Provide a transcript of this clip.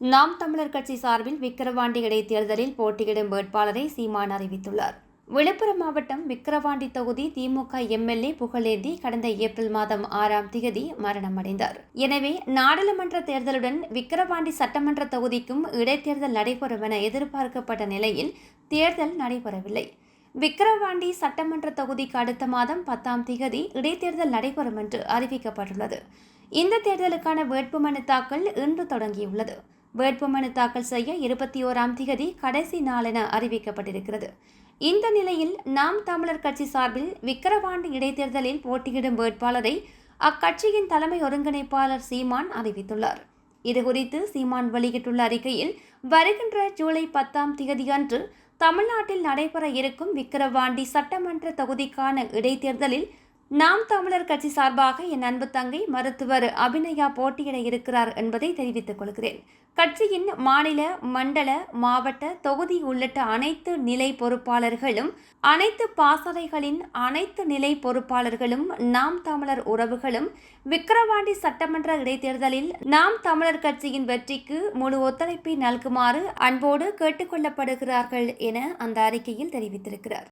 நாம் தமிழர் கட்சி சார்பில் விக்கிரவாண்டி இடைத்தேர்தலில் போட்டியிடும் வேட்பாளரை சீமான் அறிவித்துள்ளார். விழுப்புரம் மாவட்டம் விக்கிரவாண்டி தொகுதி திமுக எம்எல்ஏ புகழேந்தி கடந்த ஏப்ரல் மாதம் ஆறாம் தேதி மரணமடைந்தார். எனவே நாடாளுமன்ற தேர்தலுடன் விக்கிரவாண்டி சட்டமன்ற தொகுதிக்கும் இடைத்தேர்தல் நடைபெறும் என எதிர்பார்க்கப்பட்ட நிலையில் தேர்தல் நடைபெறவில்லை. விக்கிரவாண்டி சட்டமன்ற தொகுதிக்கு அடுத்த மாதம் பத்தாம் தேதி இடைத்தேர்தல் நடைபெறும் என்று அறிவிக்கப்பட்டுள்ளது. இந்த தேர்தலுக்கான வேட்புமனு தாக்கல் இன்று தொடங்கியுள்ளது. வேட்புமனு தாக்கல் செய்ய இருபத்தி ஓராம் திகதி கடைசி நாள் என அறிவிக்கப்பட்டிருக்கிறது. இந்த நிலையில் நாம் தமிழர் கட்சி சார்பில் விக்கிரவாண்டி இடைத்தேர்தலில் போட்டியிடும் வேட்பாளரை அக்கட்சியின் தலைமை ஒருங்கிணைப்பாளர் சீமான் அறிவித்துள்ளார். இதுகுறித்து சீமான் வெளியிட்டுள்ள அறிக்கையில் வருகின்ற ஜூலை பத்தாம் திகதியன்று தமிழ்நாட்டில் நடைபெற இருக்கும் விக்கிரவாண்டி சட்டமன்ற தொகுதிக்கான இடைத்தேர்தலில் நாம் தமிழர் கட்சி சார்பாக என் அன்பு தங்கை மருத்துவர் அபிநயா போட்டியிட இருக்கிறார் என்பதை தெரிவித்துக் கொள்கிறேன். கட்சியின் மாநில மண்டல மாவட்ட தொகுதி உள்ளிட்ட அனைத்து நிலை பொறுப்பாளர்களும் அனைத்து பாசறைகளின் அனைத்து நிலை பொறுப்பாளர்களும் நாம் தமிழர் உறவுகளும் விக்கிரவாண்டி சட்டமன்ற இடைத்தேர்தலில் நாம் தமிழர் கட்சியின் வெற்றிக்கு முழு ஒத்துழைப்பை நல்குமாறு அன்போடு கேட்டுக்கொள்ளப்படுகிறார்கள் என அந்த அறிக்கையில் தெரிவித்திருக்கிறார்.